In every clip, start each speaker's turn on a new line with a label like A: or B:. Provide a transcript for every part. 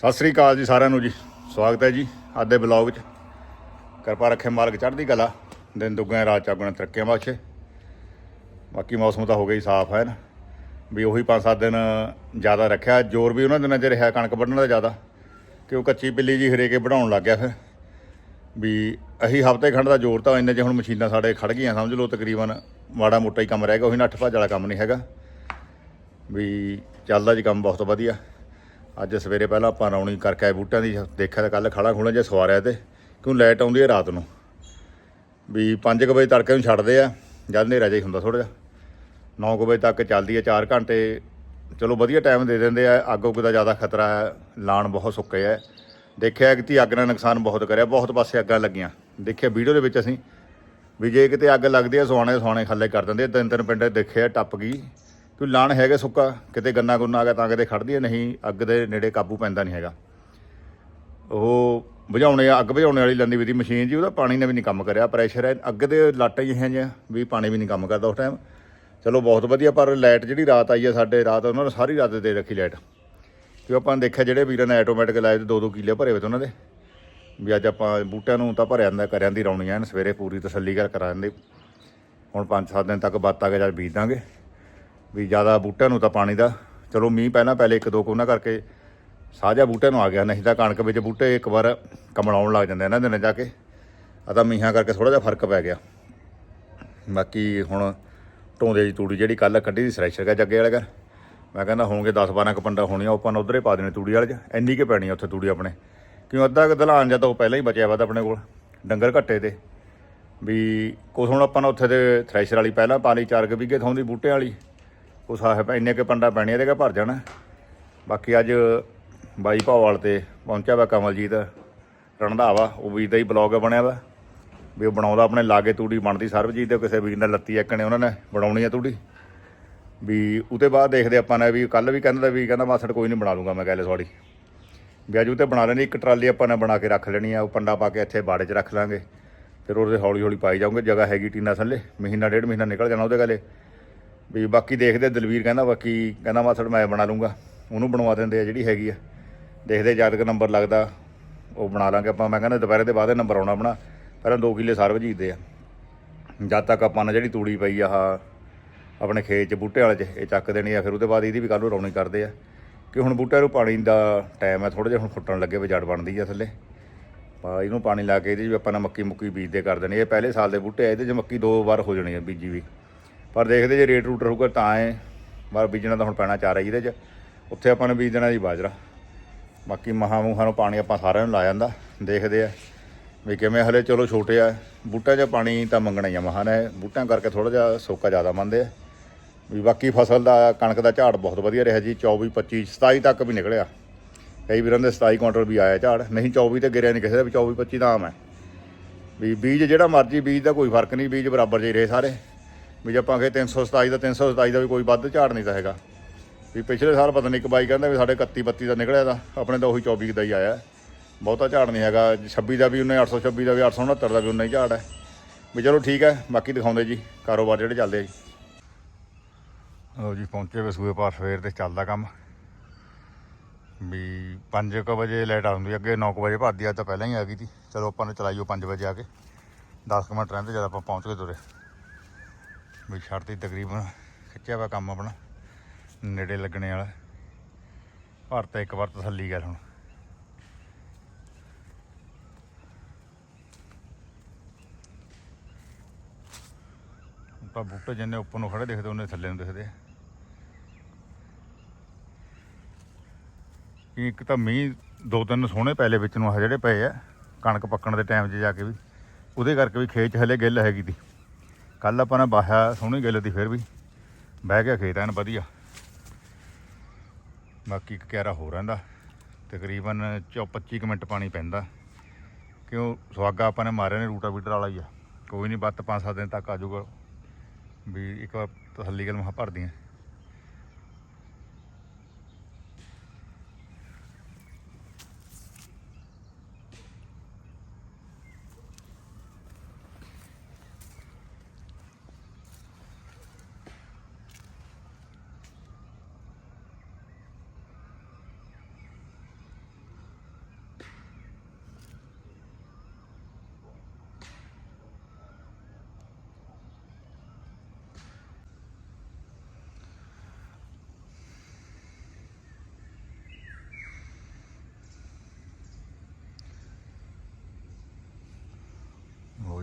A: ਸਤਿ ਸ੍ਰੀ ਅਕਾਲ ਜੀ ਸਾਰਿਆਂ ਨੂੰ ਜੀ। ਸਵਾਗਤ ਹੈ ਜੀ ਅੱਜ ਦੇ ਬਲੌਗ 'ਚ। ਕਿਰਪਾ ਰੱਖੇ ਮਾਲਕ ਚੜ੍ਹਦੀ ਕਲਾ, ਦਿਨ ਦੁੱਗਿਆਂ, ਰਾਤ ਚਾਗੁਣੇ ਤਰੱਕੀਆਂ ਬਖਸ਼ੇ। ਬਾਕੀ ਮੌਸਮ ਤਾਂ ਹੋ ਗਿਆ ਹੀ ਸਾਫ਼ ਹੈ ਨਾ। ਵੀ ਉਹੀ 5-7 ਦਿਨ ਜ਼ਿਆਦਾ ਰੱਖਿਆ। ਜ਼ੋਰ ਵੀ ਉਹਨਾਂ ਦਿਨਾਂ 'ਚ ਰਿਹਾ, ਕਣਕ ਵੱਢਣ ਦਾ ਜ਼ਿਆਦਾ। ਕਿ ਉਹ ਕੱਚੀ ਪਿੱਲੀ ਜੀ ਹਰੇਕੇ ਵਧਾਉਣ ਲੱਗ ਗਿਆ ਫਿਰ। ਵੀ ਅਹੀ ਹਫ਼ਤੇ ਖੰਡ ਦਾ ਜ਼ੋਰ ਤਾਂ ਇੰਨੇ ਜੇ ਹੁਣ ਮਸ਼ੀਨਾਂ ਸਾਡੇ ਖੜ ਗਈਆਂ, ਸਮਝ ਲਓ ਤਕਰੀਬਨ ਮਾੜਾ ਮੋਟਾ ਹੀ ਕੰਮ ਰਹਿ ਗਿਆ, ਉਹੀ ਨੱਠ ਭੱਜ ਵਾਲਾ ਕੰਮ ਨਹੀਂ ਹੈਗਾ। ਵੀ ਚੱਲਦਾ ਜੀ ਕੰਮ ਬਹੁਤ ਵਧੀਆ। ਅੱਜ ਸਵੇਰੇ ਪਹਿਲਾਂ ਆਪਾਂ ਰੌਣੀ ਕਰਕੇ ਆਏ ਬੂਟਿਆਂ ਦੀ, ਦੇਖਿਆ ਤਾਂ ਕੱਲ ਖੜਾ ਖੁਣਾ ਜਿਹਾ ਸਵਾਰਿਆ ਤੇ, ਕਿਉਂ ਲਾਈਟ ਆਉਂਦੀ ਹੈ ਰਾਤ ਨੂੰ। ਵੀ 5 ਵਜੇ ਤੜਕੇ ਨੂੰ ਛੱਡਦੇ ਆ, ਜਦ ਹਨੇਰਾ ਜਿਹਾ ਹੀ ਹੁੰਦਾ ਥੋੜਾ ਜਿਹਾ। 9 ਵਜੇ ਤੱਕ ਚੱਲਦੀ ਹੈ 4 ਘੰਟੇ। ਚਲੋ ਵਧੀਆ ਟਾਈਮ ਦੇ ਦਿੰਦੇ ਆ, ਅੱਗ ਉੱਗ ਦਾ ਜ਼ਿਆਦਾ ਖਤਰਾ ਹੈ, ਲਾਣ ਬਹੁਤ ਸੁੱਕੇ ਹੈ ਦੇਖਿਆ ਕਿ ਤੀ ਅੱਗ ਨਾਲ ਨੁਕਸਾਨ ਬਹੁਤ ਕਰਿਆ, ਬਹੁਤ ਪਾਸੇ ਅੱਗਾਂ ਲੱਗੀਆਂ। ਦੇਖਿਆ ਵੀਡੀਓ ਦੇ ਵਿੱਚ ਅਸੀਂ, ਵੀ ਜੇ ਕਿਤੇ ਅੱਗ ਲੱਗਦੀ ਆ ਸੋਹਾਣੇ ਸੋਹਾਣੇ ਖੱਲੇ ਕਰ ਦਿੰਦੇ ਆ। ਤਿੰਨ ਤਿੰਨ ਪਿੰਡ ਦੇਖਿਆ, ਟੱਪ ਗਈ। ਕੋਈ ਲਾਣ ਹੈਗਾ ਸੁੱਕਾ, ਕਿਤੇ ਗੰਨਾ ਗੁੰਨਾ ਆ ਗਿਆ ਤਾਂ ਕਿਤੇ ਖੜਦੀ ਹੈ ਨਹੀਂ, ਅੱਗ ਦੇ ਨੇੜੇ ਕਾਬੂ ਪੈਂਦਾ ਨਹੀਂ ਹੈਗਾ। ਉਹ ਬੁਝਾਉਣੇ ਅੱਗ ਬੁਝਾਉਣੇ ਵਾਲੀ ਲੰਦੀ ਵੀ ਦੀ ਮਸ਼ੀਨ ਜੀ, ਉਹਦਾ ਪਾਣੀ ਨੇ ਵੀ ਨਹੀਂ ਕੰਮ ਕਰਿਆ, ਪ੍ਰੈਸ਼ਰ ਹੈ, ਅੱਗ ਦੇ ਲਾਟਾਂ ਹੀ ਹੈ ਵੀ ਪਾਣੀ ਵੀ ਨਹੀਂ ਕੰਮ ਕਰਦਾ ਉਸ ਟਾਈਮ ਚਲੋ, ਬਹੁਤ ਵਧੀਆ, ਪਰ ਲਾਈਟ ਜਿਹੜੀ ਰਾਤ ਆਈ ਹੈ ਸਾਡੇ, ਰਾਤ ਉਹਨਾਂ ਨੇ ਸਾਰੀ ਰਾਤ ਦੇ ਰੱਖੀ ਲਾਈਟ। ਕਿ ਆਪਾਂ ਦੇਖਿਆ ਜਿਹੜੇ ਵੀਰਾਂ ਨੇ ਆਟੋਮੈਟਿਕ ਲਾਏ ਤੇ ਦੋ ਦੋ ਕਿੱਲੇ ਭਰੇ ਹੋਏ ਤੇ ਉਹਨਾਂ ਦੇ। ਵੀ ਅੱਜ ਆਪਾਂ ਬੂਟਿਆਂ ਨੂੰ ਤਾਂ ਭਰਿਆ ਜਾਂਦਾ, ਕਰਿਆਂ ਦੀ ਰੌਣੀਆਂ ਐਨ ਸਵੇਰੇ ਪੂਰੀ ਤਸੱਲੀ ਕਰ ਕਰਾ ਦਿੰਦੇ। ਹੁਣ 5-7 ਦਿਨ ਤੱਕ ਬੱਤ ਆ ਕੇ ਜਦ ਬੀਜ ਦਾਂਗੇ। ਵੀ ਜ਼ਿਆਦਾ ਬੂਟਿਆਂ ਨੂੰ ਤਾਂ ਪਾਣੀ ਦਾ, ਚਲੋ ਮੀਂਹ ਪਹਿਲਾਂ ਪਹਿਲੇ ਇੱਕ ਦੋ ਕੋਨਾ ਕਰਕੇ ਸਾਜਾ ਬੂਟਿਆਂ ਨੂੰ ਆ ਗਿਆ, ਨਹੀਂ ਤਾਂ ਕਣਕ ਵਿੱਚ ਬੂਟੇ ਇੱਕ ਵਾਰ ਕਮਲਾਉਣ ਲੱਗ ਜਾਂਦੇ ਇਹਨਾਂ ਦਿਨਾਂ ਜਾ ਕੇ। ਆ ਤਾਂ ਮੀਂਹਾਂ ਕਰਕੇ ਥੋੜਾ ਜਿਹਾ ਫ਼ਰਕ ਪੈ ਗਿਆ। ਬਾਕੀ ਹੁਣ ਢੋਂਦੇ ਦੀ ਤੂੜੀ ਜਿਹੜੀ ਕੱਲ ਕੱਢੀ ਦੀ ਸਰੈਸ਼ਰ ਕਾ ਜੱਗੇ ਵਾਲੇ ਘਰ, ਮੈਂ ਕਹਿੰਦਾ ਹੋਣਗੇ 10 12 ਕ ਪੰਡਾ ਹੋਣੀਆਂ, ਉਹ ਆਪਾਂ ਨੂੰ ਉਧਰੇ ਪਾ ਦੇਣੇ ਤੂੜੀ ਵਾਲੇ 'ਚ। ਇੰਨੀ ਕੇ ਪੈਣੀ ਆ ਉੱਥੇ ਤੂੜੀ ਆਪਣੇ। ਕਿਉਂ ਅੱਧਾ ਕ ਦਲਾਨ ਜਾਂ ਤਾਂ ਉਹ ਪਹਿਲਾਂ ਹੀ ਬਚਿਆ ਵਾ ਤਾਂ ਆਪਣੇ ਕੋਲ, ਡੰਗਰ ਘੱਟੇ ਤੇ। ਵੀ ਕੁਛ ਹੁਣ ਆਪਾਂ ਨੂੰ ਉੱਥੇ ਦੇ ਥ੍ਰੈਸ਼ਰ ਵਾਲੀ ਪਹਿਲਾਂ ਪਾ ਲਈ, ਚਾਰ ਕੁ ਵਿਗੇ ਥੋਂ ਦੀ ਬੂਟੇ ਵਾਲੀ। ਉਹ ਸਾਹਿਬ ਇੰਨੇ ਕੇ ਪੰਡਾ ਪੈਣੀ ਇਹਦੇ ਕਾ ਭਰ ਜਾਣਾ? ਬਾਕੀ ਅੱਜ ਬਾਈ ਭਾਵਾਲ ਤੇ ਪਹੁੰਚਿਆ ਵਾ ਕਮਲਜੀਤ। ਰਣਧਾਵਾ, ਉਹ ਵੀ ਦਾ ਹੀ ਬਲੌਗ ਬਣਿਆ ਵਾ। ਵੀ ਉਹ ਬਣਾਉਂਦਾ ਆਪਣੇ ਲਾਗੇ ਤੂੜੀ ਬਣਦੀ ਸਰਬਜੀਤ ਦੇ, ਕਿਸੇ ਵੀਰ ਨੇ ਲੱਤੀ ਇੱਕਣੇ ਉਹਨਾਂ ਨੇ ਬਣਾਉਣੀ ਆ ਤੂੜੀ। ਵੀ ਉਹਦੇ ਬਾਅਦ ਦੇਖਦੇ ਆਪਾਂ ਨੇ ਵੀ ਕੱਲ ਵੀ ਕਹਿੰਦਾ ਵੀ ਕਹਿੰਦਾ ਮਾਸੜ ਕੋਈ ਨਹੀਂ ਬਣਾ ਲੂੰਗਾ ਮੈਂ ਗੱਲ ਸੌੜੀ ਵੀ ਅੱਜ ਉਹ ਤੇ ਬਣਾ ਲੈਣੀ, ਇੱਕ ਟਰਾਲੀ ਆਪਾਂ ਨੇ ਬਣਾ ਕੇ ਰੱਖ ਲੈਣੀ ਆ, ਉਹ ਪੰਡਾ ਪਾ ਕੇ ਇੱਥੇ ਬਾੜੇ 'ਚ ਰੱਖ ਲਾਂਗੇ। ਫਿਰ ਉਹਦੇ ਹੌਲੀ ਹੌਲੀ ਪਾਈ ਜਾਊਂਗੇ, ਜਗ੍ਹਾ ਹੈਗੀ ਟੀਨਾ ਥੱਲੇ, ਮਹੀਨਾ, ਡੇਢ ਮਹੀਨਾ ਨਿਕਲ ਜਾਣਾ ਉਹਦੇ ਗਲੇ। ਵੀ ਬਾਕੀ ਦੇਖਦੇ ਦਲਵੀਰ ਕਹਿੰਦਾ ਬਾਕੀ ਕਹਿੰਦਾ ਮਾਸੜ ਮੈਂ ਬਣਾ ਲੂੰਗਾ। ਉਹਨੂੰ ਬਣਵਾ ਦਿੰਦੇ ਆ ਜਿਹੜੀ ਹੈਗੀ ਆ। ਦੇਖਦੇ ਜਦ ਤੱਕ ਨੰਬਰ ਲੱਗਦਾ, ਉਹ ਬਣਾ ਲਾਂਗੇ। ਆਪਾਂ ਮੈਂ ਕਹਿੰਦਾ ਦੁਪਹਿਰੇ ਦੇ ਬਾਅਦ ਨੰਬਰ ਆਉਣਾ ਆਪਣਾ। ਪਹਿਲਾਂ 2 ਕਿੱਲੇ ਸਰਬਜੀਤ ਦੇ ਆ। ਜਦ ਤੱਕ ਆਪਾਂ ਨੇ ਜਿਹੜੀ ਤੂੜੀ ਪਈ ਆ, ਆਹ ਆਪਣੇ ਖੇਤ 'ਚ, ਬੂਟੇ ਵਾਲੇ 'ਚ, ਇਹ ਚੱਕ ਦੇਣੀ ਆ, ਫਿਰ ਉਹਦੇ ਬਾਅਦ ਇਹਦੀ ਵੀ ਕੱਲ੍ਹ ਨੂੰ ਰੌਣੀ ਕਰਦੇ ਆ। ਕਿ ਹੁਣ ਬੂਟਿਆਂ ਨੂੰ ਪਾਣੀ ਦਾ ਟਾਈਮ ਹੈ ਥੋੜਾ ਜਿਹਾ ਹੁਣ ਫੁੱਟਣ ਲੱਗੇ ਵੀ ਜੜ ਬਣਦੀ ਆ ਥੱਲੇ। ਪਾ ਇਹਨੂੰ ਪਾਣੀ ਲਾ ਕੇ ਇਹਦੇ 'ਚ ਵੀ ਆਪਾਂ ਨੇ ਮੱਕੀ ਮੁੱਕੀ ਬੀਜਦੇ ਕਰ ਦੇਣੀ ਇਹ ਪਹਿਲੇ ਸਾਲ ਦੇ ਬੂਟੇ ਆ, ਇਹਦੇ 'ਚ ਮੱਕੀ ਦੋ ਵਾਰ ਹੋ ਜਾਣੀ ਆ ਬੀਜੀ ਵੀ। ਪਰ ਦੇਖਦੇ ਜੇ ਰੇਟ ਰੂਟ ਰਹੂਗਾ ਤਾਂ ਐ ਪਰ ਬੀਜਣਾ ਤਾਂ ਹੁਣ ਪੈਣਾ ਚਾਰ ਆ ਇਹਦੇ 'ਚ। ਉੱਥੇ ਆਪਾਂ ਨੇ ਬੀਜ ਦੇਣਾ ਜੀ ਬਾਜਰਾ। ਬਾਕੀ ਮਹਾਂ ਮੂਹਾਂ ਨੂੰ ਪਾਣੀ ਆਪਾਂ ਸਾਰਿਆਂ ਨੂੰ ਲਾ ਜਾਂਦਾ, ਦੇਖਦੇ ਆ। ਵੀ ਕਿਵੇਂ ਹਲੇ ਚਲੋ ਛੋਟੇ ਆ। ਬੂਟਿਆਂ 'ਚ ਪਾਣੀ ਤਾਂ ਮੰਗਣਾ ਹੀ ਆ ਮਹਾਂ ਨੇ। ਬੂਟਿਆਂ ਕਰਕੇ ਥੋੜਾ ਜਿਹਾ ਸੋਕਾ ਜ਼ਿਆਦਾ ਮੰਨਦੇ ਆ। ਵੀ ਬਾਕੀ ਫਸਲ ਦਾ ਕਣਕ ਦਾ ਝਾੜ ਬਹੁਤ ਵਧੀਆ ਰਿਹਾ ਜੀ। 24 25 27 ਤੱਕ ਵੀ ਨਿਕਲਿਆ। ਕਈ ਵੀਰਾਂ ਦੇ 27 ਕੁਇੰਟਲ ਵੀ ਆਇਆ ਝਾੜ। ਨਹੀਂ 24 ਤੇ ਗਿਰਿਆ ਨਹੀਂ ਕਿਸੇ ਦਾ ਵੀ। 24 25 ਦਾ ਆਮ ਹੈ। ਵੀ ਬੀਜ ਜਿਹੜਾ ਮਰਜ਼ੀ ਬੀਜ ਦਾ ਕੋਈ ਫ਼ਰਕ ਨਹੀਂ। ਬੀਜ ਬਰਾਬਰ ਜਿਹੇ ਰਹੇ ਸਾਰੇ। ਵੀ ਜੇ ਆਪਾਂ ਕਹੇ 327 ਦਾ 327 ਦਾ ਵੀ ਕੋਈ ਵੱਧ ਝਾੜ ਨਹੀਂ ਤਾਂ ਹੈਗਾ। ਵੀ ਪਿਛਲੇ ਸਾਲ ਪਤਾ ਨਹੀਂ ਇੱਕ ਬਾਈ ਕਹਿੰਦਾ ਵੀ ਸਾਡੇ 31 32 ਦਾ ਨਿਕਲਿਆ ਦਾ ਆਪਣੇ ਤਾਂ ਉਹੀ 24 ਦਾ ਹੀ ਆਇਆ। ਬਹੁਤਾ ਝਾੜ ਨਹੀਂ ਹੈਗਾ। 26 ਦਾ ਵੀ ਉਹਨੇ 826 ਦਾ ਵੀ 869 ਦਾ ਵੀ ਉਨਾ ਹੀ ਝਾੜ ਹੈ। ਵੀ ਚਲੋ ਠੀਕ ਹੈ, ਬਾਕੀ ਦਿਖਾਉਂਦੇ ਜੀ, ਕਾਰੋਬਾਰ ਜਿਹੜੇ ਚੱਲਦੇ ਆ ਜੀ। ਲਓ ਜੀ, ਪਹੁੰਚੇ ਵੇ ਸੂਏ ਪਾਰ ਸਵੇਰ ਤੇ ਚੱਲਦਾ ਕੰਮ। ਵੀ 5:00 ਵਜੇ ਲਾਈਟ ਆਉਂਦੀ ਅੱਗੇ 9:00 ਵਜੇ ਭਰਦੀ ਆ ਤਾਂ ਪਹਿਲਾਂ ਹੀ ਆ ਗਈ ਸੀ। ਚਲੋ ਆਪਾਂ ਨੇ ਚਲਾਈਓ 5 ਵਜੇ ਆ ਕੇ। 10 ਮਿੰਟ ਰਹਿੰਦੇ ਜਦ ਆਪਾਂ ਪਹੁੰਚ ਗਏ ਤੁਰੇ। ਵੀ ਛੱਡਤੀ ਤਕਰੀਬਨ ਖਿੱਚਿਆ ਵਾ ਕੰਮ ਆਪਣਾ, ਨੇੜੇ ਲੱਗਣੇ ਵਾਲਾ। ਭਰਤਾ ਇੱਕ ਵਾਰ ਤਸੱਲੀ ਗੱਲ ਹੁਣ। ਤਾਂ ਬੂਟੇ ਜਿੰਨੇ ਉੱਪਰ ਨੂੰ ਖੜੇ ਦਿਖਦੇ ਉਹਨੇ ਥੱਲੇ ਨੂੰ ਦਿਖਦੇ ਇੱਕ ਤਾਂ ਮੀਂਹ ਦੋ ਤਿੰਨ ਸੋਹਣੇ ਪੈਲੇ ਵਿੱਚ ਨੂੰ ਆ ਜਿਹੜੇ ਪਏ ਆ, ਕਣਕ ਪੱਕਣ ਦੇ ਟਾਈਮ 'ਚ ਜਾ ਕੇ ਵੀ, ਉਹਦੇ ਕਰਕੇ ਵੀ ਖੇਤ ਹਲੇ ਗਿੱਲ ਹੈਗੀ ਤੀ। ਕੱਲ ਆਪਾਂ ਨੇ ਬਾਹਿਆ, ਸੋਹਣੀ ਗਿੱਲ ਤੀ ਫਿਰ ਵੀ। ਬਹਿ ਗਿਆ ਖੇਤ, ਐਨ ਵਧੀਆ। ਬਾਕੀ ਇੱਕ ਕਿਆਰਾ ਹੋ ਰਹਿੰਦਾ। ਤਕਰੀਬਨ ਚੌ 25 ਕੁ ਮਿੰਟ ਪਾਣੀ ਪੈਂਦਾ। ਕਿਉਂ? ਸੁਹਾਗਾ ਆਪਾਂ ਨੇ ਮਾਰਿਆ ਨੇ ਰੂਟਾ ਬੀਟਰ ਵਾਲਾ ਹੀ ਆ। ਕੋਈ ਨਹੀਂ ਬੱਤ 5-7 ਦਿਨ ਤੱਕ ਆ ਜਾਊਗਾ। ਵੀ ਇੱਕ ਵਾਰ ਤਸੱਲੀ ਗੱਲ ਮਹਾ ਭਰਦੀਆਂ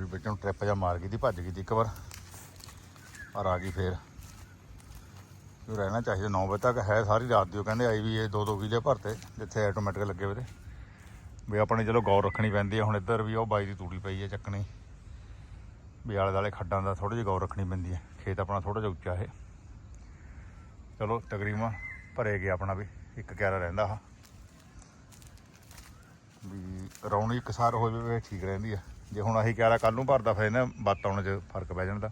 A: ਵਿੱਚ ਵਿੱਚੋਂ ਟ੍ਰਿਪ ਜਾਂ ਮਾਰ ਗਈ ਦੀ, ਭੱਜ ਗਈ ਦੀ ਇੱਕ ਵਾਰ। ਪਰ ਆ ਗਈ ਫੇਰ। ਉਹ ਰਹਿਣਾ ਚਾਹੀਦਾ 9 ਵਜੇ ਤੱਕ ਹੈ ਸਾਰੀ ਰਾਤ ਦੀ, ਉਹ ਕਹਿੰਦੇ ਆਈ ਵੀ ਇਹ ਦੋ ਦੋ ਕਿਲੇ ਭਰਤੇ ਜਿੱਥੇ ਆਟੋਮੈਟਿਕ ਲੱਗੇ ਹੋਏ ਤੇ। ਵੀ ਆਪਣੇ ਚਲੋ ਗੌਰ ਰੱਖਣੀ ਪੈਂਦੀ ਹੈ ਹੁਣ ਇੱਧਰ ਵੀ ਉਹ ਬਾਈ ਦੀ ਤੂੜੀ ਪਈ ਹੈ ਚੱਕਣੀ। ਵੀ ਆਲੇ ਦਾਲੇ ਖੱਡਾਂ ਦਾ ਥੋੜੀ ਜਿਹੀ ਗੌਰ ਰੱਖਣੀ ਪੈਂਦੀ ਹੈ ਖੇਤ ਆਪਣਾ ਥੋੜਾ ਜਿਹਾ ਉੱਚਾ ਹੈ ਚਲੋ ਤਕਰੀਬਨ ਭਰੇ ਗਿਆ ਆਪਣਾ ਵੀ, ਇੱਕ ਕਿਆਰਾ ਰਹਿੰਦਾ ਆ ਵੀ ਰੌਣੀ ਇਕਸਾਰ ਹੋ ਜਾਵੇ ਠੀਕ ਰਹਿੰਦੀ ਆ। ਜੇ ਹੁਣ ਆਹੀ ਕਿਆਰਾ ਕੱਲ ਨੂੰ ਭਰਦਾ ਫਿਰ ਨਾ ਬੱਤ 'ਚ ਫ਼ਰਕ ਪੈ ਜਾਂਦਾ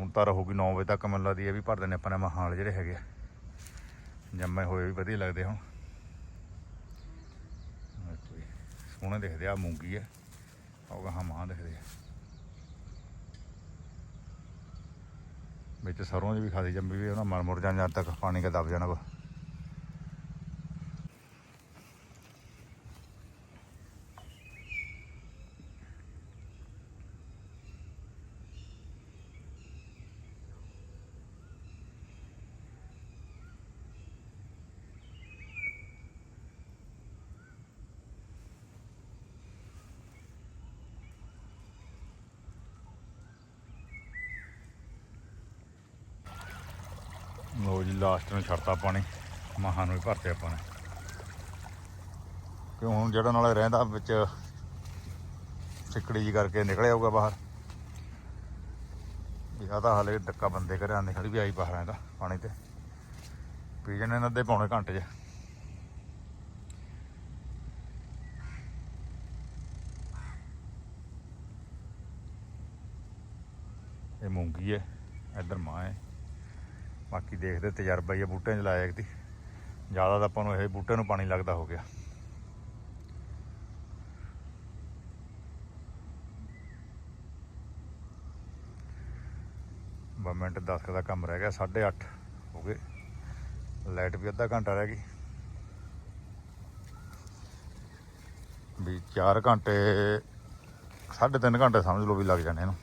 A: ਹੁਣ ਤਾਂ ਰਹੂਗੀ 9 ਵਜੇ ਤੱਕ ਮੈਨੂੰ ਲੱਗਦੀ ਹੈ ਵੀ ਭਰ ਦਿੰਦੇ ਆਪਾਂ ਨੇ ਮਹਾਂ ਵਾਲੇ ਜਿਹੜੇ ਹੈਗੇ ਆ। ਜੰਮੇ ਹੋਏ ਵੀ ਵਧੀਆ ਲੱਗਦੇ ਹੁਣ। ਸੋਹਣੇ ਦਿਖਦੇ ਆ ਮੂੰਗੀ ਆ। ਉਹ ਗਾਹਾਂ ਮਾਂ ਦਿਖਦੇ ਆ। ਵਿੱਚ ਸਰੋਂ 'ਚ ਵੀ ਖਾਦੀ ਜੰਮੀ ਵੀ ਉਹਨਾਂ ਮਰ ਮੁਰ ਜਾਣ ਜਦ ਤੱਕ ਪਾਣੀ ਕਾ ਦਬ ਜਾਣਾ ਕੋ ਲੋ ਜੀ ਲਾਸਟ ਨੂੰ ਛੱਡਤਾ ਪਾਣੀ ਮਹਾਂ ਨੂੰ ਹੀ ਭਰਤੇ ਆਪਾਂ ਨੇ। ਕਿਉਂ ਹੁਣ ਜਿਹੜਾ ਨਾਲੇ ਰਹਿੰਦਾ ਵਿੱਚ, ਸਿੱਕੜੀ ਜੀ ਕਰਕੇ ਨਿਕਲਿਆ ਆਊਗਾ ਬਾਹਰ। ਵੀ ਤਾਂ ਹਾਲੇ ਡੱਕਾ ਬੰਦੇ ਕਰਿਆ ਨਿਕਲ ਵੀ ਆਈ ਬਾਹਰ ਆਂਦਾ ਪਾਣੀ ਤੇ। ਪੀ ਜਣੇ ਨੇ ਅੱਧੇ ਪੌਣੇ ਘੰਟੇ 'ਚ। ਇਹ ਮੂੰਗੀ ਹੈ, ਇੱਧਰ ਮਾਂ ਹੈ। ਬਾਕੀ ਦੇਖਦੇ ਤਜਰਬਾ ਹੀ ਆ ਬੂਟਿਆਂ 'ਚ ਲਾਇਆ ਕਿਤੇ ਜ਼ਿਆਦਾ ਤਾਂ ਆਪਾਂ ਨੂੰ ਇਹ ਬੂਟੇ ਨੂੰ ਪਾਣੀ ਲੱਗਦਾ ਹੋ ਗਿਆ। ਬਾ ਮਿੰਟ 10 ਦਾ ਕੰਮ ਰਹਿ ਗਿਆ 8:30 ਹੋ ਗਏ। ਲਾਈਟ ਵੀ ਅੱਧਾ ਘੰਟਾ ਰਹਿ ਗਈ। ਵੀ 4 ਘੰਟੇ 3.5 ਘੰਟੇ ਸਮਝ ਲਓ ਵੀ ਲੱਗ ਜਾਣੇ ਇਹਨੂੰ।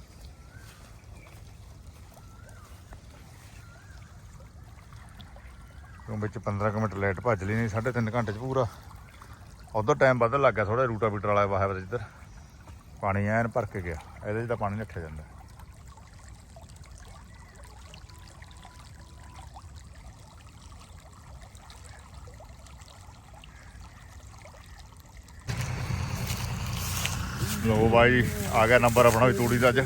A: ਵਿੱਚ 15 ਕੁ ਮਿੰਟ ਲਾਈਟ ਭੱਜ ਲਈ ਨਹੀਂ 3.5 ਘੰਟੇ ਚ ਪੂਰਾ। ਉਧਰ ਟਾਈਮ ਵੱਧ ਲੱਗ ਗਿਆ ਥੋੜਾ ਰੂਟਾ ਬੀਟਰ ਵਾਲਾ ਵਾਹਿਆ ਵਾ ਜਿੱਧਰ ਪਾਣੀ ਐਨ ਭਰ ਕੇ ਗਿਆ ਇਹਦੇ 'ਚ ਤਾਂ ਪਾਣੀ ਰੱਖਿਆ ਜਾਂਦਾ। ਲੋ ਬਾਈ ਆ ਗਿਆ ਨੰਬਰ ਆਪਣਾ ਵੀ ਤੂੜੀ ਦਾ ਅੱਜ।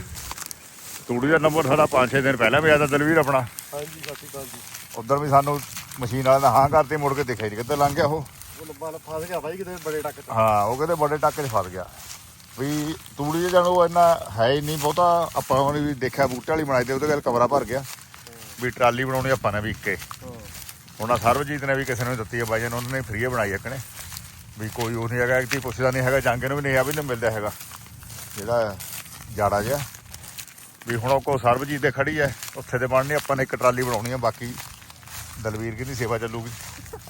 A: ਤੂੜੀ ਦਾ ਨੰਬਰ ਸਾਡਾ 5-6 ਦਿਨ ਪਹਿਲਾਂ ਵੀ ਆਇਆ ਤਾਂ ਦਲਵੀਰ ਆਪਣਾ।
B: ਹਾਂਜੀ ਸਤਿ ਸ਼੍ਰੀ ਅਕਾਲ ਜੀ।
A: ਉਧਰ ਵੀ ਸਾਨੂੰ ਮਸ਼ੀਨ ਵਾਲਿਆਂ ਦਾ ਹਾਂ ਕਰਤੀ ਮੁੜ ਕੇ ਦਿਖਿਆ ਨਹੀਂ ਕਿੱਧਰ ਲੰਘ ਗਿਆ ਉਹ।
B: ਉਹ ਲੱਭਾ ਫਸ ਗਿਆ ਬਾਈ ਕਿਤੇ ਬੜੇ ਟੱਕ ਚ।
A: ਹਾਂ ਉਹ ਕਹਿੰਦੇ ਬੜੇ ਟੱਕ 'ਚ ਫਸ ਗਿਆ। ਵੀ ਤੂੜੀ ਜਾਣੋ ਇੰਨਾ ਹੈ ਹੀ ਨਹੀਂ ਬਹੁਤਾ। ਆਪਾਂ ਉਹਨੇ ਵੀ ਦੇਖਿਆ ਬੂਟੇ ਵਾਲੀ ਬਣਾਈ ਤੇ ਉਹਦੇ ਗੱਲ ਕਮਰਾ ਭਰ ਗਿਆ। ਵੀ ਟਰਾਲੀ ਬਣਾਉਣੀ ਆਪਾਂ ਨੇ ਵੀ ਇੱਕੇ। ਉਹਨਾਂ ਸਰਬਜੀਤ ਨੇ ਵੀ ਕਿਸੇ ਨੂੰ ਦਿੱਤੀ ਹੈ ਬਾਈ ਜਨ ਉਹਨਾਂ ਨੇ ਫ੍ਰੀ ਬਣਾਈ ਇੱਕਨੇ ਵੀ ਕੋਈ ਉਹ ਨਹੀਂ ਹੈਗਾ ਕਿ ਪੁੱਛਦਾ ਨਹੀਂ ਹੈਗਾ ਜਾਂਗੇ ਨੂੰ ਵੀ ਨਹੀਂ ਆ ਵੀ ਨਹੀਂ ਮਿਲਦਾ ਹੈਗਾ। ਜਿਹੜਾ ਜਾੜਾ ਜਿਹਾ। ਵੀ ਹੁਣ ਉਹ ਕੋ ਸਰਬਜੀਤ ਦੇ ਖੜੀ ਹੈ ਉੱਥੇ ਤੇ ਬਣਨੀ ਆਪਾਂ ਨੇ ਇੱਕ ਟਰਾਲੀ ਬਣਾਉਣੀ ਹੈ ਬਾਕੀ ਦਲਵੀਰ ਕੀ ਸੇਵਾ ਚੱਲੂਗੀ।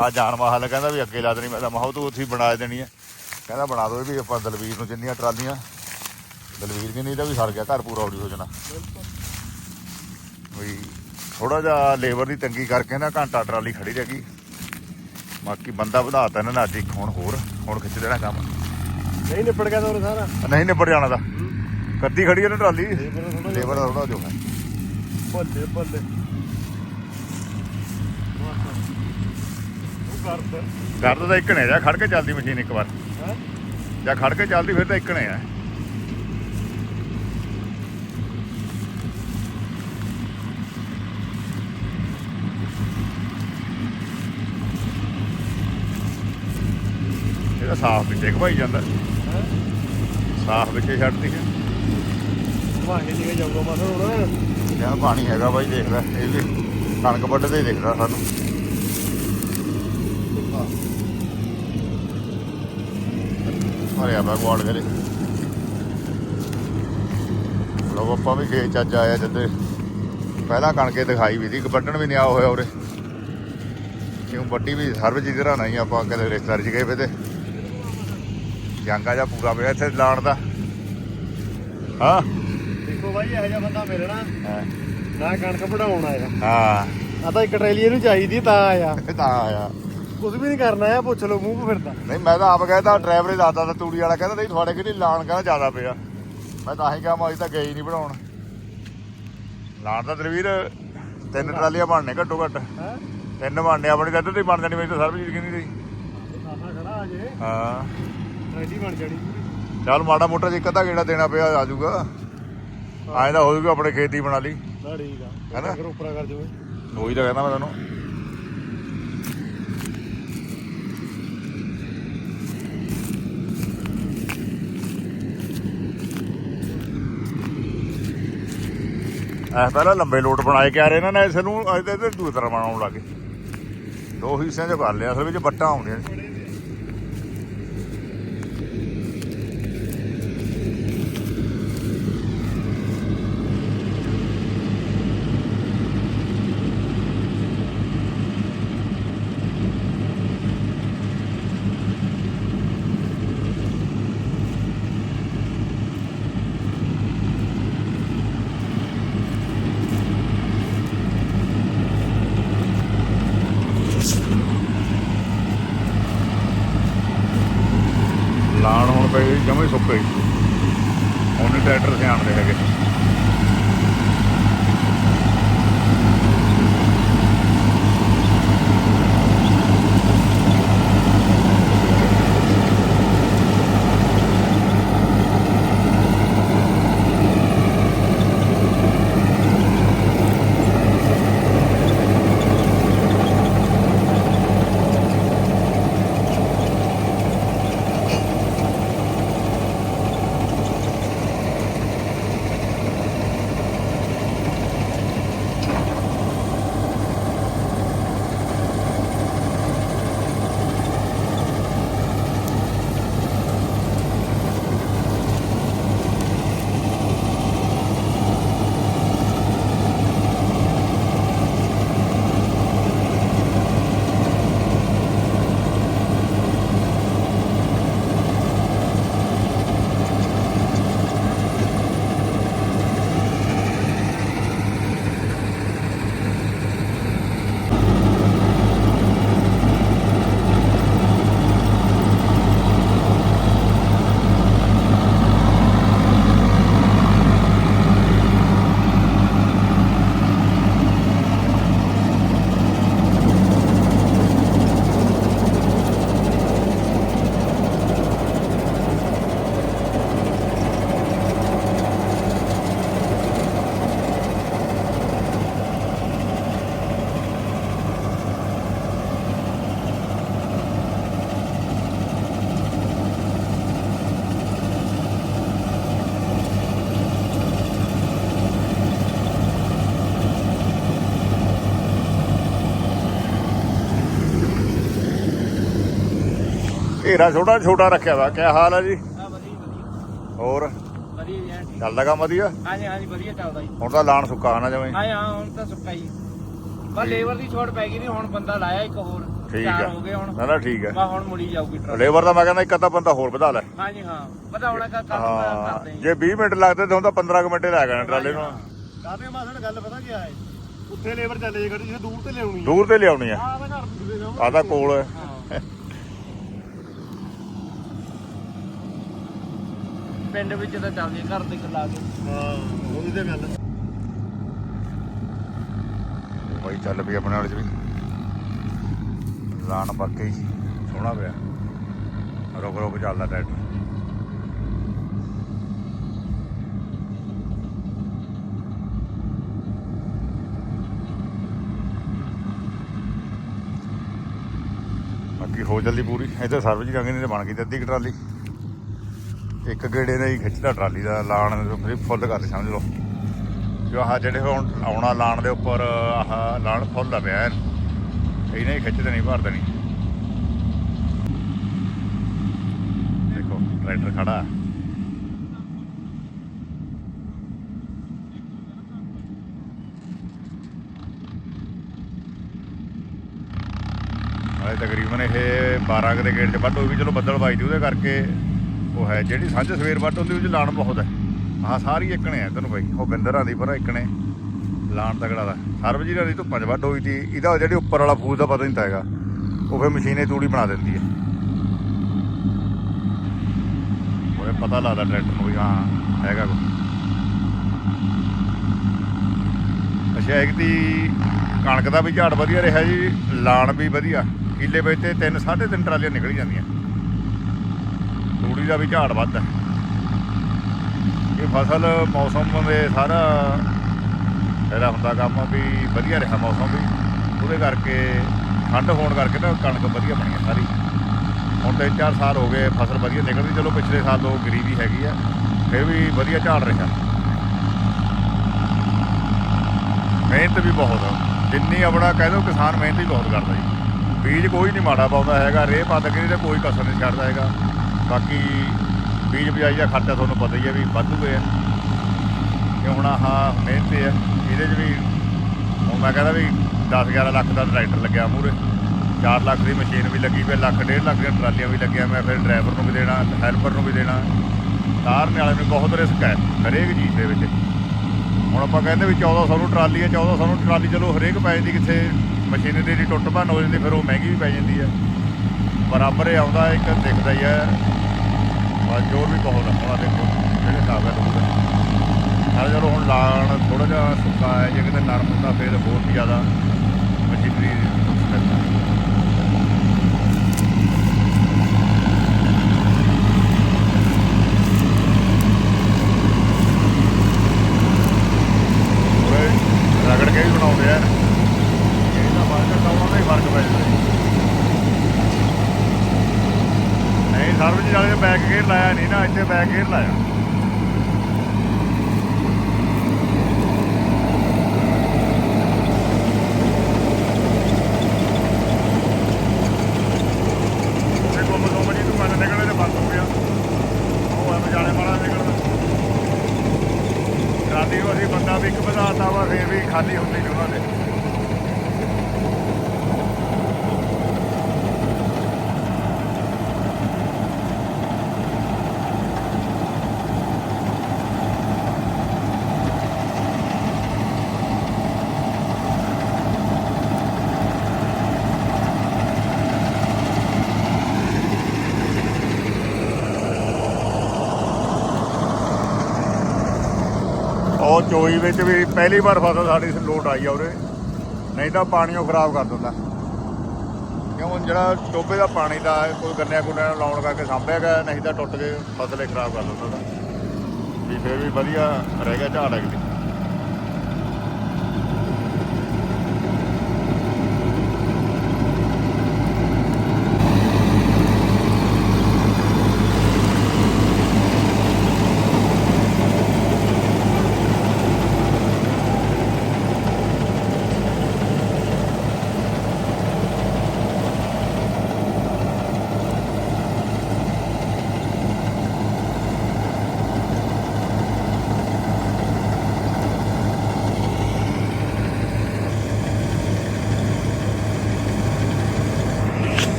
A: ਆ ਜਾਨ ਮਾਹਲ ਕਹਿੰਦਾ ਵੀ ਅੱਗੇ ਲਾ ਦੇਣੀ। ਮੈਂ ਤਾਂ ਮਾਹੋ ਤੂੰ ਉੱਥੇ ਬਣਾ ਦੇਣੀ ਹੈ ਕਹਿੰਦਾ ਬਣਾ ਦੋ ਵੀ ਆਪਾਂ ਦਲਵੀਰ ਨੂੰ ਜਿੰਨੀਆਂ ਟਰਾਲੀਆਂ। ਦਲਵੀਰ ਕੀ ਨਹੀਂ ਤਾਂ ਵੀ ਸਰ ਗਿਆ ਘਰ ਪੂਰਾ ਔੜੀ ਹੋ ਜਾਣਾ ਵੀ ਥੋੜਾ ਜਿਹਾ ਲੇਬਰ ਦੀ ਤੰਗੀ ਕਰਕੇ ਨਾ ਘੰਟਾ ਟਰਾਲੀ ਖੜੀ ਰਹਿ ਗਈ। ਬਾਕੀ ਬੰਦਾ ਵਧਾਤਾ ਇਹਨਾਂ ਨੇ ਅੱਜ ਇੱਕ ਹੁਣ ਹੋਰ ਹੁਣ ਖਿੱਚ ਦੇਣਾ ਕੰਮ।
B: ਨਹੀਂ ਨਿਪੜ ਗਿਆ ਤਾਂ ਸਾਰਾ।
A: ਨਹੀਂ ਨਿਬੜ ਜਾਣਾ ਦਾ ਕੱਦੀ ਖੜੀ ਹੈ ਨਾ ਟਰਾਲੀ।
B: ਲੇਬਰ ਥੋੜਾ
A: ਜੋ ਹੈ
B: ਬੱਲੇ ਬੱਲੇ ਉਹ ਕਰਦਾ।
A: ਕਰਦਾ ਤਾਂ ਇੱਕ ਨੇ ਜਾਂ ਖੜ ਕੇ ਚੱਲਦੀ ਮਸ਼ੀਨ ਇੱਕ ਵਾਰ।
B: ਹੈ?
A: ਜਾਂ ਖੜ ਕੇ ਚੱਲਦੀ ਫਿਰ ਤਾਂ ਇੱਕ ਨੇ ਆ। ਇਹਦਾ ਸਾਫ਼ ਵਿੱਚੇ ਘਵਾਈ ਜਾਂਦਾ। ਸਾਫ਼ ਵਿੱਚੇ ਛੱਡਦੀ ਹੈ
B: ਵਾਹੇ ਨਹੀਂ ਜਾਊਗਾ ਮਸਲ ਹੁਣ।
A: ਯਾਰ ਪਾਣੀ ਹੈਗਾ ਬਾਈ ਦੇਖ ਲੈ ਇਹ ਵੀ ਕਣਕ ਵੱਢਦੇ ਦਿਖਦਾ ਸਾਨੂੰ। ਭਰਿਆ ਪਿਆ ਗਵਾੜ ਕਰੇ ਲੋ ਆਪਾਂ ਵੀ ਖੇਤ ਚ ਅੱਜ ਆਇਆ ਜਦ ਪਹਿਲਾਂ ਕਣਕੇ ਦਿਖਾਈ ਵੀ ਸੀ ਵੱਢਣ ਵੀ ਨਹੀਂ ਆ ਹੋਇਆ ਉਰੇ। ਕਿਉਂ ਵੱਡੀ ਵੀ ਸਰਵ ਜੀ ਘਰਾਂ ਨਹੀਂ ਆਪਾਂ ਕਦੇ ਰਿਸ਼ਤੇਦਾਰ ਚ ਗਏ ਵੇ ਤੇ। ਜਾਂਗਾ ਜਾਂ ਪੂਰਾ ਪਿਆ ਇੱਥੇ ਲਾਣ ਦਾ। ਹਾਂ।
B: ਦੇਖੋ ਬਾਈ ਇਹੋ ਜਿਹਾ ਬੰਦਾ ਮਿਲਣਾ
A: ਹਾਂ।
B: ਨਾ ਕਣਕ ਵਢਾਉਣ ਆਇਆ।
A: ਹਾਂ।
B: ਆ ਤਾਂ ਇੱਕ ਟਰੇਲੀ ਇਹਨੂੰ ਚਾਹੀਦੀ ਤਾਂ ਆਇਆ।
A: ਤਾਂ ਆਇਆ।
B: ਕੁਝ ਵੀ ਨਹੀਂ ਕਰਨਾ ਆ ਪੁੱਛ ਲਓ ਮੂੰਹ ਫਿਰਦਾ।
A: ਨਹੀਂ ਮੈਂ ਤਾਂ ਆਪ ਕਹਿੰਦਾ ਡਰਾਈਵਰ ਹੀ ਦੱਸਦਾ ਤਾਂ ਤੂੜੀ ਵਾਲਾ ਕਹਿੰਦਾ ਨਹੀਂ ਤੁਹਾਡੇ ਕਿਹੜੀ ਲਾਣ ਕਹਿੰਦਾ ਜ਼ਿਆਦਾ ਪਿਆ। ਮੈਂ ਤਾਂ ਹੀ ਕਿਹਾ ਮੈਂ ਅਜੇ ਤਾਂ ਹੀ ਨਹੀਂ ਬਣਾਉਣ। ਲਾਣ ਦਾ ਦਲਵੀਰ ਤਿੰਨ ਟਰਾਲੀਆਂ ਬਣਨੇ ਘੱਟੋ ਘੱਟ।
B: ਹੈ?
A: ਤਿੰਨ ਬਣਨੇ ਆਪਣੀ ਤਾਂ ਤੇ ਬਣ ਜਾਣੀ ਮੇਰੀ ਤਾਂ ਸਰਬਜੀਤ ਕਹਿੰਦੀ ਰਹੀ
B: ਸਾਸਾ ਖੜਾ ਅਜੇ
A: ਹਾਂ।
B: ਰੈਡੀ ਬਣ ਜਾਣੀ ਪੂਰੀ।
A: ਚੱਲ ਮਾੜਾ ਮੋਟਾ ਜੇ ਅੱਧਾ ਗੇੜਾ ਦੇਣਾ ਪਿਆ ਆ ਜਾਊਗਾ। ਐਂ ਤਾਂ ਹੋ ਜੂਗਾ ਆਪਣੇ ਖੇਤੀ ਬਣਾ ਲਈ।
B: ਨਾ ਠੀਕ ਆ।
A: ਹੈਨਾ?
B: ਅਗਰ ਉੱਪਰਾ ਕਰ ਜਾਵੇ
A: ਉਹੀ ਤਾਂ ਕਹਿੰਦਾ ਮੈਂ ਤੈਨੂੰ। ਐ ਪਹਿਲਾਂ ਲੰਬੇ ਲੋਟ ਬਣਾਏ ਕਿਆ ਰਹੇ ਇਹਨਾਂ ਨੇ ਇਸ ਨੂੰ ਅੱਜ ਤੇ ਇਹਦੇ ਦੂਜੀ ਤਰ੍ਹਾਂ ਬਣਾਉਣ ਲੱਗੇ। ਦੋ ਹਿੱਸਿਆਂ 'ਚ ਕਰ ਲਿਆ, ਅਸਲ ਵਿੱਚ ਬੱਟਾਂ ਆਉਂਦੀਆਂ ਨੇ ਲਾਣ ਹੁਣ ਪਈ ਜਮੇ ਸੁੱਕ ਗਈ। ਟਰੈਕਟਰ ਸਿਆਣ ਦੇ ਹੈਗੇ ਘੇਰਾ ਛੋਟਾ ਛੋਟਾ ਰੱਖਿਆ ਵਾ ਕਿਆ ਹਾਲ ਹੈ ਜੀ?
C: ਆ ਵਧੀਆ ਵਧੀਆ।
A: ਹੋਰ?
C: ਵਧੀਆ ਜੀ ਠੀਕ।
A: ਚੱਲਦਾ ਕੰਮ ਵਧੀਆ?
C: ਹਾਂਜੀ ਹਾਂਜੀ ਵਧੀਆ ਚੱਲਦਾ ਜੀ।
A: ਹੁਣ ਤਾਂ ਲਾਣ ਸੁੱਕਾ ਨਾ ਜਵੇਂ
C: ਹਾਂ ਹਾਂ ਹੁਣ ਤਾਂ ਸੁੱਕਾ ਜੀ। ਬਸ ਲੇਬਰ ਦੀ ਛੋਟ ਪੈ ਗਈ ਨਹੀਂ ਹੁਣ ਬੰਦਾ ਲਾਇਆ ਇੱਕ ਹੋਰ।
A: ਠੀਕ
C: ਚਾਰ
A: ਆ।
C: ਹੋ ਗਏ ਹੁਣ।
A: ਨਾ ਨਾ ਠੀਕ ਹੈ
C: ਬਸ ਹੁਣ ਮੁੜੀ ਜਾਊਗੀ ਟਰੱਕ
A: ਲੇਬਰ ਦਾ ਮੈਂ ਕਹਿੰਦਾ ਇੱਕ ਅੱਧਾ ਬੰਦਾ ਹੋਰ ਵਧਾ ਲੈ।
C: ਹਾਂਜੀ ਹਾਂ ਵਧਾਉਣਾ ਕਾ ਕੰਮ
A: ਹਾਂ
C: ਕਰਦੇ
A: ਜੇ। 20 ਮਿੰਟ ਲੱਗਦੇ ਤਾਂ ਹੁਣ ਤਾਂ 15 ਕੁ ਮਿੰਟ ਹੀ ਲੱਗ ਜਾਣਾ ਟਰਾਲੇ ਨੂੰ।
B: ਕਾਹਦੇ ਮਾਸਣ ਗੱਲ ਪਤਾ ਕੀ ਹੈ ਉੱਥੇ ਲੇਬਰ ਚੱਲੇ ਜੇ ਗੱਡੀ ਜਿੱਥੇ ਦੂਰ ਤੇ ਲਿਆਉਣੀ ਆ।
A: ਦੂਰ ਤੇ ਲਿਆਉਣੀ ਆ। ਆ ਤਾਂ ਕੋਲ ਹੈ।
C: ਪਿੰਡ ਵਿੱਚ ਤਾਂ ਚੱਲਦੀ ਘਰ ਤੇ ਲਾ ਕੇ
B: ਹਾਂ ਉਹਦੀ ਤੇ ਗੱਲ
A: ਬਾਈ ਚੱਲ ਪਈ ਆਪਣੇ ਵਾਲੇ ਚ ਵੀ। ਲਾਣ ਪੱਕੇ ਹੀ ਸੋਹਣਾ ਪਿਆ। ਰੁਕ ਰੁਕ ਚੱਲਦਾ ਟਰੈਕਟਰ ਬਾਕੀ ਹੋ ਜਲਦੀ ਪੂਰੀ ਇੱਥੇ ਸਰਵਿਸ ਜਾਂਗੇ ਨਹੀਂ ਤੇ ਬਣ ਗਈ ਤੇ ਅੱਧੀ ਟਰਾਲੀ। ਇੱਕ ਗੇੜੇ ਨੇ ਹੀ ਖਿੱਚਦਾ ਟਰਾਲੀ ਦਾ, ਲਾਣ ਫਿਰ ਫੁੱਲ ਕਰ ਸਮਝ ਲਓ। ਜੋ ਆਹ ਜਿਹੜੇ ਹੁਣ ਆਉਣਾ ਲਾਣ ਦੇ ਉੱਪਰ, ਆਹ ਲਾਣ ਫੁੱਲ ਆ ਪਿਆ ਇਹਨੇ। ਹੀ ਖਿੱਚ ਦੇਣੀ, ਭਰ ਦੇਣੀ। ਦੇਖੋ, ਟਰੈਕਟਰ ਖੜਾ। ਤਕਰੀਬਨ ਇਹ 12 ਕੁ ਦੇ ਗੇੜ ਚ, ਵੱਧ ਹੋਈ ਵੀ ਚਲੋ ਬੱਦਲ ਬਾਈ ਦੀ ਉਹਦੇ ਕਰਕੇ। ਉਹ ਹੈ ਜਿਹੜੀ ਸਾਂਝ ਸਵੇਰ ਵੱਟ ਹੁੰਦੀ ਉਹ ਚ ਲਾਣ ਬਹੁਤ ਹੈ। ਆਹ ਸਾਰੀ ਇੱਕਣੇ ਆ ਤੈਨੂੰ ਬਾਈ, ਉਹ ਬਿੰਦਰਾਂ ਦੀ ਪਰ ਇੱਕਣੇ। ਲਾਣ ਤਗੜਾ ਦਾ। ਸਰਬਜੀਤ ਦੀ ਧੁੱਪਾਂ 'ਚ ਵੱਢ ਹੋਈ ਤੀ, ਇਹਦਾ ਜਿਹੜੀ ਉੱਪਰ ਵਾਲਾ ਫੂਸ ਦਾ ਪਤਾ ਨਹੀਂ ਤਾਂ ਹੈਗਾ। ਉਹ ਫਿਰ ਮਸ਼ੀਨੇ ਤੂੜੀ ਬਣਾ ਦਿੰਦੀ ਹੈ। ਉਹਨੇ ਪਤਾ ਲੱਗਦਾ ਟਰੈਕਟਰ ਨੂੰ ਵੀ ਹਾਂ, ਹੈਗਾ ਕੁਛ। ਅੱਛਾ, ਇੱਕ ਦੀ ਕਣਕ ਦਾ ਵੀ ਝਾੜ ਵਧੀਆ ਰਿਹਾ ਜੀ, ਲਾਣ ਵੀ ਵਧੀਆ। ਕਿੱਲੇ ਵਿੱਚ ਤੇ 3 3.5 ਟਰਾਲੀਆਂ ਨਿਕਲ ਜਾਂਦੀਆਂ। ਤੂੜੀ ਦਾ ਵੀ ਝਾੜ ਵੱਧ ਹੈ। ਇਹ ਫਸਲ ਮੌਸਮ ਦੇ ਸਾਰਾ ਇਹਦਾ ਹੁੰਦਾ ਕੰਮ ਵੀ ਵਧੀਆ ਰਿਹਾ ਮੌਸਮ ਵੀ। ਉਹਦੇ ਕਰਕੇ ਠੰਡ ਹੋਣ ਕਰਕੇ ਨਾ ਕਣਕ ਵਧੀਆ ਬਣੀ ਹੈ ਸਾਰੀ। ਹੁਣ ਤਿੰਨ ਚਾਰ ਸਾਲ ਹੋ ਗਏ, ਫਸਲ ਵਧੀਆ ਨਿਕਲਦੀ। ਚਲੋ ਪਿਛਲੇ ਸਾਲ ਤੋਂ ਗਰੀਬੀ ਹੈਗੀ ਆ, ਫਿਰ ਵੀ ਵਧੀਆ ਝਾੜ ਰਿਹਾ। ਮਿਹਨਤ ਵੀ ਬਹੁਤ ਆ। ਜਿੰਨੀ ਆਪਣਾ ਕਹਿ ਦੋ ਕਿਸਾਨ ਮਿਹਨਤ ਹੀ ਬਹੁਤ ਕਰਦਾ ਜੀ। ਬੀਜ ਕੋਈ ਨਹੀਂ ਮਾੜਾ ਪਾਉਂਦਾ ਹੈਗਾ, ਰੇਹ ਪਾ ਕੇ ਤੇ ਕੋਈ ਕਸਰ ਨਹੀਂ ਛੱਡਦਾ ਹੈਗਾ। ਬਾਕੀ ਬੀਜ ਬਿਜਾਈ ਦਾ ਖਰਚਾ ਤੁਹਾਨੂੰ ਪਤਾ ਹੀ ਹੈ ਵੀ ਵਾਧੂ ਹੈ। ਕਿ ਹੁਣ ਆਹ ਮਿਹਨਤ ਹੈ। ਇਹਦੇ 'ਚ ਵੀ ਹੁਣ ਮੈਂ ਕਹਿੰਦਾ ਵੀ 10 11 ਲੱਖ ਦਾ ਟਰੈਕਟਰ ਲੱਗਿਆ ਮੂਰੇ 4 ਲੱਖ ਦੀ ਮਸ਼ੀਨ ਵੀ ਲੱਗੀ ਪਈ, ਲੱਖ ਡੇਢ ਲੱਖ ਦੀਆਂ ਟਰਾਲੀਆਂ ਵੀ ਲੱਗੀਆਂ ਮੈਂ, ਫਿਰ ਡਰਾਈਵਰ ਨੂੰ ਵੀ ਦੇਣਾ, ਹੈਲਪਰ ਨੂੰ ਵੀ ਦੇਣਾ। ਤਾਰਨ ਵਾਲੇ ਨੂੰ ਬਹੁਤ ਰਿਸਕ ਹੈ ਹਰੇਕ ਚੀਜ਼ ਦੇ ਵਿੱਚ। ਹੁਣ ਆਪਾਂ ਕਹਿੰਦੇ ਵੀ 1400 ਨੂੰ ਟਰਾਲੀ ਹੈ 1400 ਨੂੰ ਟਰਾਲੀ ਚਲੋ ਹਰੇਕ ਪੈ ਜਾਂਦੀ ਕਿੱਥੇ ਮਸ਼ੀਨਰੀ ਦੀ ਟੁੱਟ ਭੰਨ ਹੋ ਜਾਂਦੀ, ਫਿਰ ਉਹ ਮਹਿੰਗੀ ਵੀ ਪੈ ਜਾਂਦੀ ਹੈ। ਬਰਾਬਰ ਹੀ ਆਉਂਦਾ, ਇੱਕ ਦਿਖਦਾ ਹੀ ਹੈ। ਬਸ ਜੋਰ ਵੀ ਬਹੁਤ ਹੈ ਹੁਣ ਆਹ ਦੇਖੋ ਜਿਹੜੇ ਹਿਸਾਬ ਨਾਲ ਲੋਕ ਹਾਂ ਚਲੋ ਹੁਣ ਲਾਣ ਥੋੜਾ ਜਿਹਾ ਸੁੱਕਾ ਹੈ, ਜੇ ਕਿਤੇ ਨਰਮ ਹੁੰਦਾ, ਫਿਰ ਬਹੁਤ ਹੀ ਜ਼ਿਆਦਾ ਮਸ਼ੀਨਰੀ ਪੈਂਦਾ ਪੂਰੇ ਰਗੜ ਕੇ ਵੀ ਬਣਾਉਂਦੇ ਆ ਇਹਦਾ ਫ਼ਰਕ ਤਾਂ ਉਹਨਾਂ ਦਾ ਹੀ ਫ਼ਰਕ ਪੈ ਜਾਂਦਾ ਜੀ। ਨਹੀਂ ਸਰਵਿਸ ਵਾਲੇ ਨੇ ਬੈਕ ਗੇਅਰ ਲਾਇਆ ਨਹੀਂ ਨਾ, ਇੱਥੇ ਬੈਕ ਗੇਅਰ ਲਾਇਆ। ਨਿਕਲੇ ਤੇ ਬੰਦ ਹੋ ਗਿਆ। ਉਹ ਐਵੇਂ ਨਿਕਲਦਾ। ਰਾਤੀ ਉਹ ਅਸੀਂ ਬੰਦਾ ਵੀ ਇੱਕ ਵਧਾਤਾ ਵਾ, ਫੇਰ ਵੀ ਖਾਲੀ ਹੁੰਦੀ ਨਹੀਂ ਉਹਨਾਂ ਦੇ ਉਹ ਚੋਈ ਵਿੱਚ ਵੀ ਪਹਿਲੀ ਵਾਰ ਫਸਲ ਸਾਡੀ ਲੋਟ ਆਈ ਆ ਉਰੇ। ਨਹੀਂ ਤਾਂ ਪਾਣੀਓ ਖਰਾਬ ਕਰ ਦਿੰਦਾ। ਕਿਉਂ ਜਿਹੜਾ ਟੋਬੇ ਦਾ ਪਾਣੀ ਦਾ ਕੋਈ ਗੰਨਿਆਂ ਗੁੰਨਿਆਂ ਨੂੰ ਲਾਉਣ ਕਰਕੇ ਸਾਂਭਿਆ ਗਿਆ, ਨਹੀਂ ਤਾਂ ਟੁੱਟ ਕੇ ਫਸਲੇ ਖਰਾਬ ਕਰ ਦਿੰਦਾ ਵੀ ਫਿਰ ਵੀ ਵਧੀਆ ਰਹਿ ਗਿਆ ਝਾੜ ਅਗਲੀ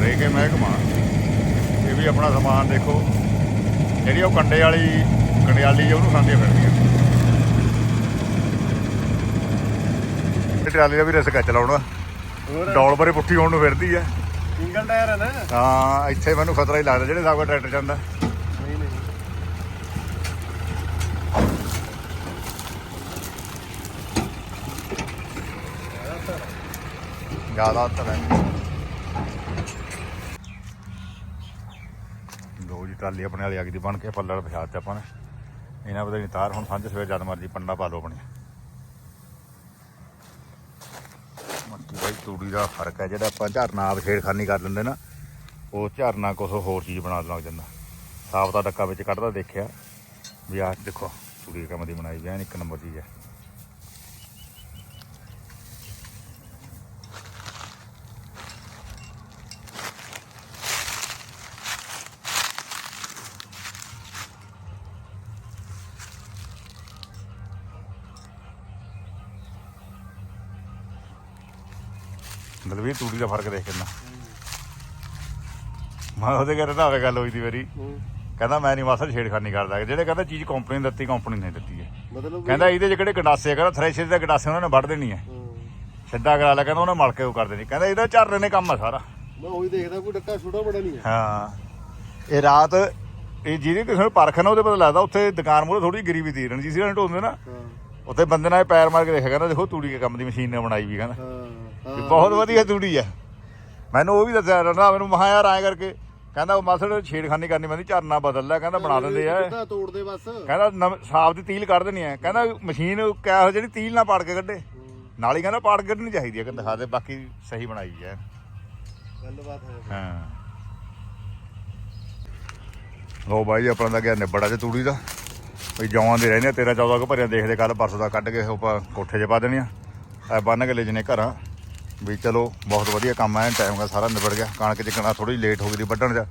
A: ਰਹਿ ਕੇ ਮਹਿਕਮਾ ਇਹ ਵੀ ਆਪਣਾ ਸਮਾਨ ਦੇਖੋ ਜਿਹੜੀ ਉਹ ਕੰਡੇ ਵਾਲੀ ਕੰਡਿਆਲੀ ਜਿਹੀ ਉਹਨੂੰ ਖਾਂਦੀਆਂ ਫਿਰਦੀਆਂ। ਟਰਾਲੀ ਦਾ ਵੀ ਰਿਸਕ ਚਲਾਉਣਾ। ਡੌਲ ਪਰੇ ਪੁੱਠੀ ਹੋਣ ਨੂੰ ਫਿਰਦੀ ਹੈ
B: ਸਿੰਗਲ ਟਾਇਰ ਹੈ ਨਾ?
A: ਹਾਂ ਇੱਥੇ ਮੈਨੂੰ ਖਤਰਾ ਹੀ ਲੱਗਦਾ ਜਿਹੜੇ ਹਿਸਾਬ ਨਾਲ ਟਰੈਕਟਰ ਜਾਂਦਾ।
B: ਨਹੀਂ ਨਹੀਂ।
A: ਜ਼ਿਆਦਾ ਤਾਂ ਹੈ ਲੋ ਟਰਾਲੀ ਆਪਣੇ ਵਾਲੀ ਅੱਗ ਦੀ ਬਣ ਕੇ ਪੱਲੜ ਵਿਛਾ ਤੇ ਆਪਾਂ ਨੇ। ਇਹਨਾਂ ਪਤਾ ਨਹੀਂ ਤਾਰ ਹੁਣ ਸਾਂਝ ਸਵੇਰ ਜਦ ਮਰਜ਼ੀ ਪੰਡਾ ਪਾ ਲਓ ਆਪਣੇ। ਮੱਕੀ ਬਾਈ, ਤੂੜੀ ਦਾ ਫ਼ਰਕ ਹੈ ਜਿਹੜਾ ਆਪਾਂ ਝਰਨਾ ਆਪ ਛੇੜਖਾਨੀ ਕਰ ਲੈਂਦੇ ਨਾ, ਉਹ ਝਰਨਾ ਕੁਛ ਹੋਰ ਚੀਜ਼ ਬਣਾ ਲੱਗ ਜਾਂਦਾ। ਸਾਫ਼ ਦਾ ਡੱਕਾ ਵਿੱਚ ਕੱਢਦਾ ਦੇਖਿਆ, ਵੀ ਆਹ ਦੇਖੋ, ਤੂੜੀ ਦੇ ਕੰਮ ਦੀ ਬਣਾਈ ਵੀ ਐਨ ਇੱਕ ਨੰਬਰ ਚੀਜ਼ ਹੈ। ਦਲਵੀਰ ਤੂੜੀ ਦਾ ਫ਼ਰਕ ਦੇਖ ਕਿੰਨਾ ਮੈਂ ਉਹਦੇ ਘਰੇ ਤਾਂ ਆਵੇ ਗੱਲ ਹੋਈ ਦੀ ਵਾਰੀ ਕਹਿੰਦਾ ਮੈਂ ਨਹੀਂ ਮਾਸਾ ਛੇੜਖਾਨੀ ਕਰਦਾ। ਜਿਹੜੇ ਕਹਿੰਦਾ ਚੀਜ਼ ਕੰਪਨੀ ਨੇ ਦਿੱਤੀ ਕੰਪਨੀ ਨੇ ਦਿੱਤੀ ਹੈ
B: ਮਤਲਬ
A: ਕਹਿੰਦਾ ਇਹਦੇ ਚ ਕਿਹੜੇ ਗੰਡਾਸੇ ਆ? ਕਹਿੰਦਾ ਥ੍ਰੈਸ਼ਰ ਦੇ ਗੰਡਾਸੇ ਉਹਨਾਂ ਨੇ ਵੱਢ ਦੇਣੀ ਹੈ। ਸਿੱਧਾ ਕਰਾ ਲਿਆ ਕਹਿੰਦਾ ਉਹਨੇ ਮਲ ਕੇ ਉਹ ਕਰ ਦੇਣੀ। ਕਹਿੰਦਾ ਇਹਦਾ ਝਰਨੇ ਨੇ ਕੰਮ ਆ ਸਾਰਾ।
B: ਮੈਂ ਉਹੀ ਦੇਖਦਾ ਕੋਈ ਡੱਕਾ ਛੋਟਾ ਬੜਾ ਨਹੀਂ ਹੈ
A: ਹਾਂ। ਇਹ ਰਾਤ ਇਹ ਜਿਹਦੇ ਕਿਸੇ ਨੂੰ ਪਰਖ ਨਾ ਉਹਦੇ ਪਤਾ ਲੱਗਦਾ ਉੱਥੇ ਦੁਕਾਨ ਮੂਹਰੇ ਥੋੜੀ ਗਰੀਬੀ ਦੀ ਰਣ ਜੀ ਸੀ ਢੋਂਦੇ ਨਾ। ਉੱਥੇ ਬੰਦੇ ਨਾਲ ਪੈਰ ਮਾਰ ਕੇ ਦੇਖਿਆ ਕਹਿੰਦਾ ਦੇਖੋ ਤੂੜੀ ਕੇ ਕੰਮ ਦੀ ਮਸ਼ੀਨ ਨੇ ਬਣਾਈ ਵੀ ਕਹਿੰਦਾ।
B: ਹਾਂ
A: ਵੀ ਬਹੁਤ ਵਧੀਆ ਤੂੜੀ ਆ। ਮੈਨੂੰ ਉਹ ਵੀ ਦੱਸਿਆ ਰਣਾ ਮੈਨੂੰ ਮਹਾ ਯਾਰ ਐਂ ਕਰਕੇ ਕਹਿੰਦਾ ਉਹ ਮਸੜ ਛੇੜਖਾਨੀ ਕਰਨੀ ਪੈਂਦੀ ਝਰਨਾ ਬਦਲ ਲੈ ਕਹਿੰਦਾ ਬਣਾ ਦਿੰਦੇ ਆ।
B: ਕਿੱਦਾਂ ਤੋੜਦੇ ਬਸ?
A: ਕਹਿੰਦਾ ਸਾਫ਼ ਦੀ ਤੀਲ ਕੱਢ ਦੇਣੀ ਆ। ਕਹਿੰਦਾ ਮਸ਼ੀਨ ਕਿਆ ਜਿਹੜੀ ਤੀਲ ਨਾ ਪਾੜ ਕੇ ਕੱਢੇ। ਨਾਲ ਹੀ ਕਹਿੰਦਾ ਪਾੜ ਕੱਢਣੀ ਚਾਹੀਦੀ ਆ ਕਹਿੰਦਾ ਦਿਖਾ ਦੇ ਬਾਕੀ ਸਹੀ ਬਣਾਈ ਹੈ
B: ਗੱਲਬਾਤ ਹੈ
A: ਹਾਂ। ਲੋ ਬਾਈ ਆਪਣਾ ਤਾਂ ਗਿਆ ਨਿਬੜਾ ਚ ਤੂੜੀ ਦਾ। ਵੀ ਜੌਆਂ ਦੇ ਰਹਿੰਦੇ ਆ 13 14 ਕੁ ਭਰਿਆ ਦੇਖਦੇ ਕੱਲ ਪਰਸੋਂ ਦਾ ਕੱਢ ਕੇ ਆਪਾਂ ਕੋਠੇ 'ਚ ਪਾ ਦੇਣੀਆਂ ਆ। ਐ ਬੰਨ ਕੇ ਲੈ ਜਨੇ ਘਰਾਂ। ਵੀ ਚਲੋ, ਬਹੁਤ ਵਧੀਆ ਕੰਮ ਆ ਟਾਈਮ ਦਾ ਸਾਰਾ ਨਿਬੜ ਗਿਆ। ਕਣਕ ਚਿਕਣਾ ਥੋੜੀ ਲੇਟ ਹੋ ਗਈ ਦੀ ਵੱਢਣ ਚ।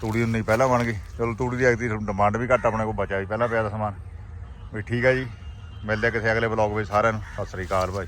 A: ਤੂੜੀ ਉਨੀ ਪਹਿਲਾਂ ਬਣ ਗਈ। ਚਲੋ, ਤੂੜੀ ਦੀ ਅਗਦੀ ਡਿਮਾਂਡ ਵੀ ਘੱਟ ਆਪਣੇ ਕੋਲ ਬਚਿਆ ਵੀ ਪਹਿਲਾਂ ਪਿਆ ਦਾ ਸਮਾਨ। ਵੀ ਠੀਕ ਆ ਜੀ। ਮਿਲਦੇ ਆ ਕਿਸੇ ਅਗਲੇ ਬਲੌਗ ਵਿੱਚ ਸਾਰਿਆਂ ਨੂੰ। ਸਤਿ ਸ੍ਰੀ ਅਕਾਲ ਭਾਈ